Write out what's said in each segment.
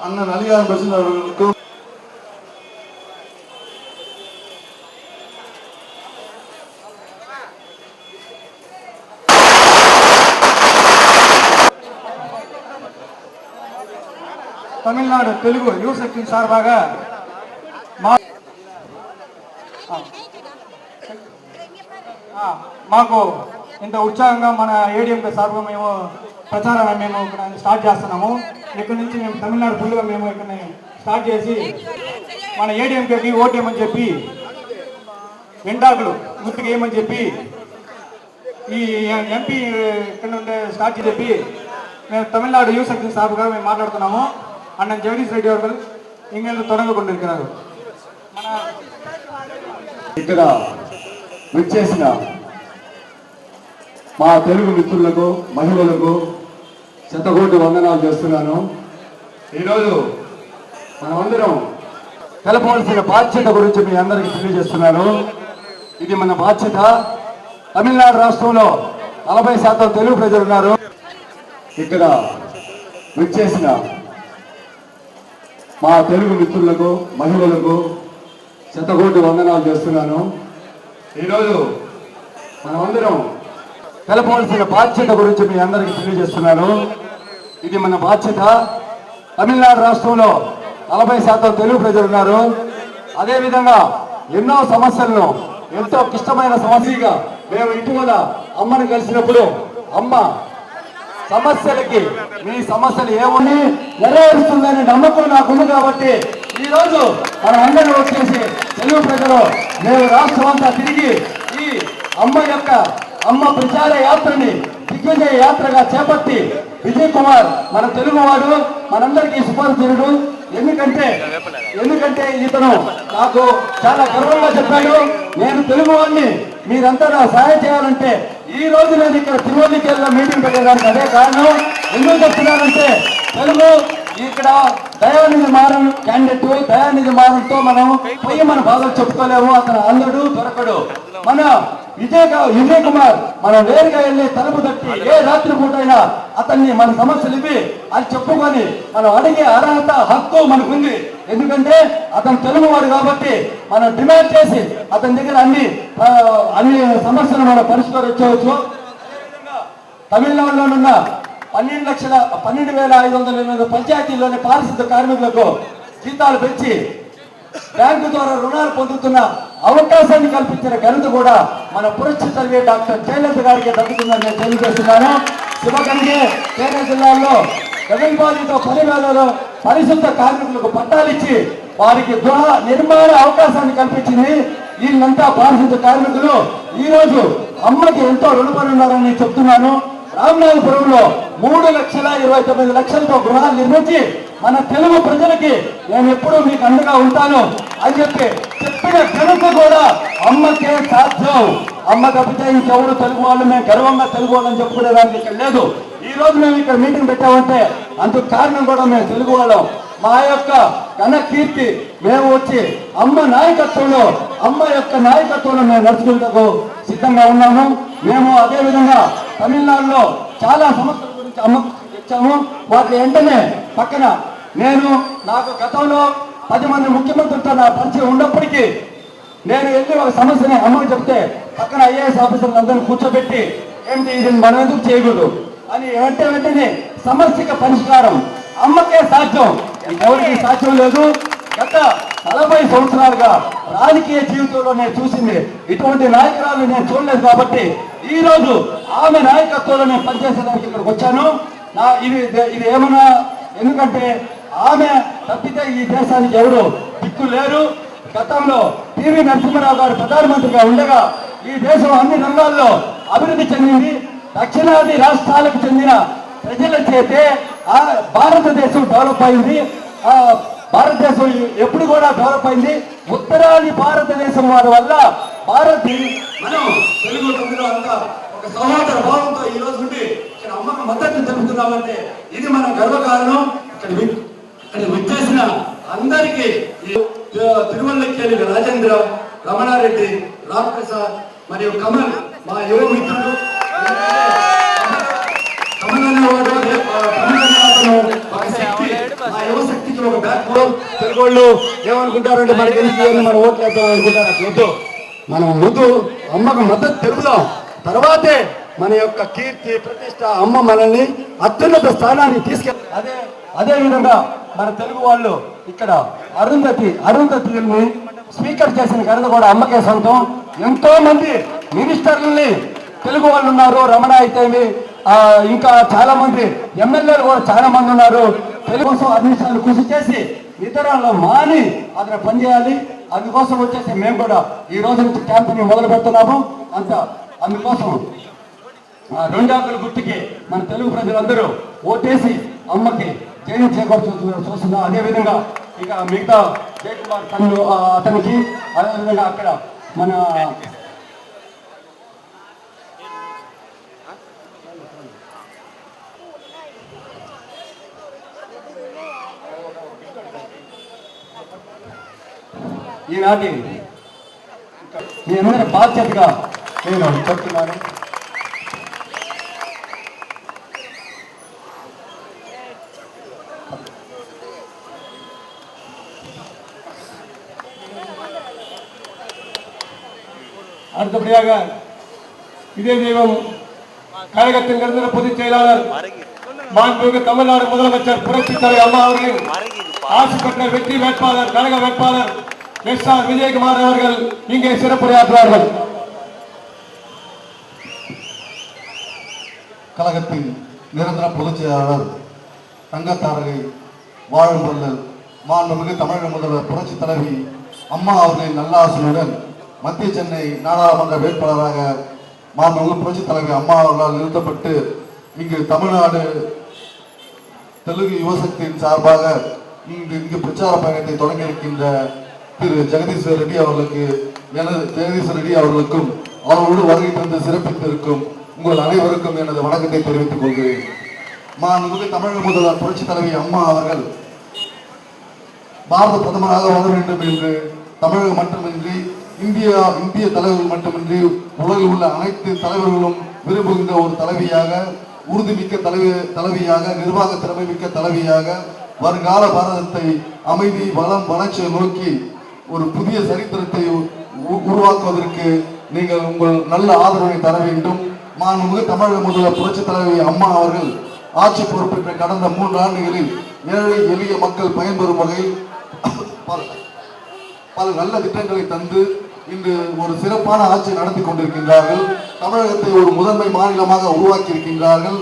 అన్న నలిగారు వచ్చిన తమిళనాడు తెలుగు యువ శక్తి సార్బాగా మా ఆ. ఆ, మాకు ఇంత ఉత్సాహంగా మన ఏడిఎంకే సార్గా మేము ప్రచారం మేము ఇక్కడ స్టార్ట్ చేస్తున్నాము. ఇక్కడ నుంచి మేము తమిళనాడు ఫుల్గా మేము ఇక్కడ స్టార్ట్ చేసి మన ఏడిఎంకేకి ఓటేయమని చెప్పి ఎండాకులు గుర్తుకేయమని చెప్పి ఈ ఎంపీ ఇక్కడ ఉండే స్టార్ట్ చెప్పి మేము తమిళనాడు యూత్ సెక్షన్ స్టాఫ్గా మేము మాట్లాడుతున్నాము. అన్న జగదీష్ రెడ్డి గారు ఇంగ్లాండ్ తొడగ కొండిరుకున్నారు ఇక్కడ విచ్చేసిన మా తెలుగు మిత్రులకు మహిళలకు శతకోటి వందనాలు చేస్తున్నాను. ఈరోజు మనమందరం తెలపవలసిన బాధ్యత గురించి మీ అందరికీ తెలియజేస్తున్నాను. ఇది మన బాధ్యత. తమిళనాడు రాష్ట్రంలో నలభై శాతం తెలుగు ప్రజలు ఉన్నారు. ఇక్కడ విచ్చేసిన మా తెలుగు మిత్రులకు మహిళలకు శతకోటి వందనాలు చేస్తున్నాను. ఈరోజు మనమందరం తెలపవలసిన బాధ్యత గురించి మీ అందరికీ తెలియజేస్తున్నాను. ఇది మన బాధ్యత. తమిళనాడు రాష్ట్రంలో నలభై శాతం తెలుగు ప్రజలు ఉన్నారు. అదేవిధంగా ఎన్నో సమస్యలను ఎంతో క్లిష్టమైన సమస్యగా మేము ఇటీవల అమ్మను కలిసినప్పుడు అమ్మ సమస్యలకి మీ సమస్యలు ఏమని నెరవేరుస్తుందని నమ్మకం నాకుంది కాబట్టి ఈ రోజు మనం అందరం వచ్చేసి తెలుగు ప్రజలు మేము రాష్ట్రం అంతా తిరిగి ఈ అమ్మ యొక్క అమ్మ ప్రచార యాత్రని దిగ్విజయ యాత్రగా చేపట్టి విజయ్ కుమార్ మన తెలుగువాడు మనందరికీ సుపరిచితుడు. ఎందుకంటే ఎందుకంటే ఇతను నాకు చాలా గర్వంగా చెప్పాడు. నేను తెలుగువాడిని మీరంతా నా సహాయం చేయాలంటే ఈ రోజు నేను ఇక్కడ తిరువల్లికేళ్ళలో మీటింగ్ పెట్టేదానికి అదే కారణం. ఎందుకు చెప్తున్నానంటే తెలుగు ఇక్కడ దయానిధి మారం క్యాండిడేట్ దయానిధి మారంతో మనం పోయి మన బాధలు చెప్పుకోలేము. అతను అందడు దొరకడు. మన విజయ్ విజయ్ కుమార్ మనం నేరుగా వెళ్ళి తలుపు తట్టి ఏ రాత్రి పూటైనా అతన్ని మన సమస్యలు ఇవి అని చెప్పుకొని మనం అడిగే అర్హత హక్కు మనకుంది. ఎందుకంటే అతను తెలుగువాడు కాబట్టి మనం డిమాండ్ చేసి అతని దగ్గర అన్ని అన్ని సమస్యలు మనం పరిష్కరించవచ్చు. తమిళనాడులోనున్న పన్నెండు లక్షల పన్నెండు వేల ఐదు వందల ఎనిమిది పంచాయతీల్లోని పారిశుద్ధ కార్మికులకు జీతాలు పెంచి బ్యాంకు ద్వారా రుణాలు పొందుతున్న అవకాశాన్ని కల్పించిన ఘనత కూడా మన పురస్చిత డాక్టర్ జయలలిత గారికి దక్కుతుందని నేను తెలియజేస్తున్నాను. శివగంగే కేరళ జిల్లాలో జగన్బాబుతో పనివేలలో పరిశుద్ధ కార్మికులకు పట్టాలిచ్చి వారికి గృహ నిర్మాణ అవకాశాన్ని కల్పించింది. వీళ్ళంతా పారిశుద్ధ కార్మికులు. ఈ రోజు అమ్మకి ఎంతో రుణపడి ఉన్నారని నేను చెప్తున్నాను. రామనాథపురంలో మూడు లక్షల ఇరవై తొమ్మిది లక్షలతో గృహాలు నిర్మించి మన తెలుగు ప్రజలకి నేను ఎప్పుడూ మీకు అండగా ఉంటాను. అని చెప్పి చెప్పిన కనుక కూడా అమ్మకే సాధ్యం. అమ్మ తప్పితే ఇంకెవరు తెలుగు వాళ్ళు మేము గర్వంగా తెలుగు వాళ్ళని చెప్పుకునేదానికి ఇక్కడ లేదు. ఈ రోజు మేము ఇక్కడ మీటింగ్ పెట్టామంటే అందుకు కారణం కూడా మేము తెలుగు వాళ్ళం. మా యొక్క ఘన కీర్తి మేము వచ్చి అమ్మ నాయకత్వంలో అమ్మ యొక్క నాయకత్వంలో మేము నడుచుకుంటకు సిద్ధంగా ఉన్నాము. మేము అదే విధంగా తమిళనాడులో చాలా సమస్యల గురించి అమ్మ ఇచ్చాము వాటి వెంటనే పక్కన నేను నాకు గతంలో పది మంది ముఖ్యమంత్రులతో నా పరిచయం ఉన్నప్పటికీ నేను వెళ్ళి ఒక సమస్యని అమ్మకి చెప్తే పక్కన ఐఏఎస్ ఆఫీసర్లు అందరినీ కూర్చోబెట్టి ఏంటి ఇది మనం ఎందుకు చేయకూడదు? అని వెంటనే వెంటనే సమస్యకి పరిష్కారం అమ్మకే సాధ్యం. ఎవరికి సాధ్యం లేదు. గత నలభై సంవత్సరాలుగా రాజకీయ జీవితంలో నేను చూసింది ఇటువంటి నాయకురాలు నేను చూడలేదు కాబట్టి ఈ రోజు ఆమె నాయకత్వంలో నేను పనిచేసేదానికి ఇక్కడికి వచ్చాను. నా ఇది ఇది ఏమన్నా? ఎందుకంటే ఆమె తప్పితే ఈ దేశానికి ఎవరు దిక్కు లేరు. గతంలో పివి నరసింహరావు గారు ప్రధానమంత్రిగా ఉండగా ఈ దేశం అన్ని రంగాల్లో అభివృద్ధి చెందింది. దక్షిణాది రాష్ట్రాలకు చెందిన ప్రజల చేతే ఆ భారతదేశం డెవలప్ అయింది. ఆ భారతదేశం ఎప్పుడు కూడా డెవలప్ అయింది. ఉత్తరాది భారతదేశం వారి వల్ల భారత్ మనం తెలుగు తమిళ అంతా ఒక సహోదర భావంతో ఈ రోజు నుండి ఇక్కడ అమ్మకు మద్దతు తెలుపుతున్నామంటే ఇది మన గర్వకారణం. ఇక్కడ అని వచ్చేసిన అందరికి తిరువల్లకేలి రాజేంద్ర రమణారెడ్డి రామ్ ప్రసాద్ మరియు కమల్ మా యువ మిత్రులు. మనకి మనం మనం ముందు అమ్మకు మద్దతు తెలుపుదాం తర్వాతే మన యొక్క కీర్తి ప్రతిష్ట అమ్మ మనల్ని అత్యున్నత స్థానాన్ని తీసుకెళ్ అదే అదే విధంగా మన తెలుగు వాళ్ళు ఇక్కడ అరుంధతి అరుంధతిని స్పీకర్ చేసిన ఘనత కూడా అమ్మకే సొంతం. ఎంతో మంది మినిస్టర్లని తెలుగు వాళ్ళు ఉన్నారు. రమణ అయితేమి ఇంకా చాలా మంది ఎమ్మెల్యేలు కూడా చాలా మంది ఉన్నారు. తెలుగు కోసం అన్నిసార్లు కృషి చేసి ఇతరులు మాని అక్కడ పనిచేయాలి. అందుకోసం వచ్చేసి మేము కూడా ఈ రోజు నుంచి క్యాంపెయిన్ మొదలు పెడుతున్నాము. అంత అందుకోసం ఆ రెండాకుల గుర్తుకి మన తెలుగు ప్రజలందరూ ఓటేసి అమ్మకి జైలు చేకూర్చు చూస్తున్నాం. అదేవిధంగా ఇక మిగతా జయకుమార్ తను అతనికి అదేవిధంగా అక్కడ మన ఈనాటి మీ అందరి బాధ్యతగా నేను చెప్తున్నాను. அடுத்தபடியாக இதே தெய்வம் கழகத்தின் நிரந்தர பொதுச் செயலாளர் மாண்புமிகு தமிழ்நாடு முதலமைச்சர் புரட்சித் தலைவர் அம்மா அவர்களின் ஆட்சி பெற்ற வெற்றி வேட்பாளர் கழக வேட்பாளர் எஸ் ஆர் விஜயகுமார் அவர்கள் இங்கே சிறப்புரையாற்றுவார்கள் கழகத்தின் நிரந்தர பொதுச் செயலாளர் தங்கத்தாரகை வாழும் வல்லல் மாண்புமிகு தமிழக முதல்வர் புரட்சி தலைவி அம்மா அவர்களின் நல்லாசிரியருடன் மத்திய சென்னை நாடாளுமன்ற வேட்பாளராக மாண்புமிகு புரட்சி தலைவி அம்மா அவர்களால் நிறுத்தப்பட்டு இங்கு தமிழ்நாடு தெலுங்கு யுவசக்தியின் சார்பாக இங்கு இங்கு பிரச்சார பயணத்தை தொடங்கி இருக்கின்ற திரு. ஜெகதீஸ்வர் ரெட்டி அவர்களுக்கு எனது ஜெகதீஸ்வர் ரெட்டி அவர்களுக்கும் அவர்களோடு வருகை தந்து சிறப்பித்திருக்கும் உங்கள் அனைவருக்கும் எனது வணக்கத்தை தெரிவித்துக் கொள்கிறேன். மாண்புமிகு தமிழக முதல்வர் புரட்சி தலைவி அம்மா அவர்கள் பாரத பிரதமராக வர வேண்டும் என்று தமிழகம் மட்டுமின்றி இந்தியா இந்திய தலைவர்கள் மட்டுமின்றி உலகில் உள்ள அனைத்து தலைவர்களும் விரும்புகின்ற ஒரு தலைவியாக உறுதிமிக்க தலைவி தலைவியாக நிர்வாக திறமை மிக்க தலைவியாக வருங்கால பாரதத்தை அமைதி வளம் வளர்ச்சியை நோக்கி ஒரு புதிய சரித்திரத்தை உருவாக்குவதற்கு நீங்கள் உங்கள் நல்ல ஆதரவை தர வேண்டும். மாண்புமிகு தமிழக முதல்வர் புரட்சி தலைவி அம்மா அவர்கள் ஆட்சி பொறுப்பேற்ற கடந்த மூன்று ஆண்டுகளில் ஏழை எளிய மக்கள் பயன்பெறும் வகையில் பல- பல நல்ல திட்டங்களை தந்து இன்று ஒரு சிறப்பான ஆட்சி நடத்தி கொண்டிருக்கின்றார்கள். தமிழகத்தை ஒரு முதன்மை மாநிலமாக உருவாக்கி இருக்கின்றார்கள்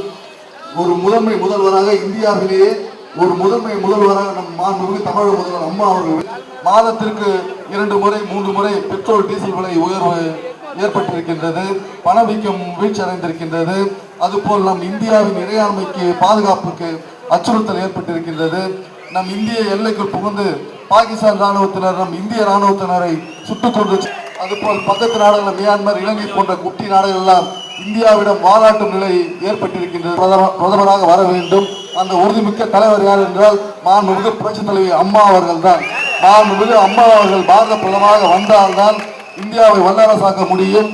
ஒரு முதன்மை முதல்வராக இந்தியாவிலேயே ஒரு முதன்மை முதல்வராக நம் மாண்புமிகு தமிழக முதல்வர் அம்மா அவர்கள் மாதத்திற்கு இரண்டு முறை மூன்று முறை பெட்ரோல் டீசல் விலை உயர்வு ஏற்பட்டிருக்கின்றது. பணவீக்கம் வீழ்ச்சி அடைந்திருக்கின்றது அதுபோல் நம் இந்தியாவின் இறையாண்மைக்கு பாதுகாப்புக்கு அச்சுறுத்தல் ஏற்பட்டிருக்கின்றது. நம் இந்திய எல்லைக்குள் புகுந்து பாகிஸ்தான் ராணுவத்தினர் நம் இந்திய ராணுவத்தினரை சுட்டுக் கொண்டு அதுபோல் பக்கத்து நாடுகள் மியான்மர் இலங்கை போன்ற குட்டி நாடுகள் எல்லாம் இந்தியாவிடம் வாலாட்டும் நிலை ஏற்பட்டிருக்கின்றது. பிரதம- பிரதமராக வர வேண்டும். அந்த உறுதிமிக்க தலைவர் யார் என்றால் மாண்புமிகு புரட்சி தலைவி அம்மா அவர்கள் தான் மாண்புமிகு அம்மா அவர்கள் பாரத பிரதமராக வந்தால்தான் இந்தியாவை வல்லரசாக்க முடியும்.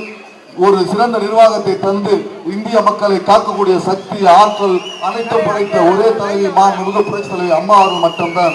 ஒரு சிறந்த நிர்வாகத்தை தந்து இந்திய மக்களை காக்கக்கூடிய சக்தி ஆற்றல் அனைத்தும் படைத்த ஒரே தலைவி மாண்புமிகு புரட்சி தலைவி அம்மா அவர்கள் மட்டும்தான்.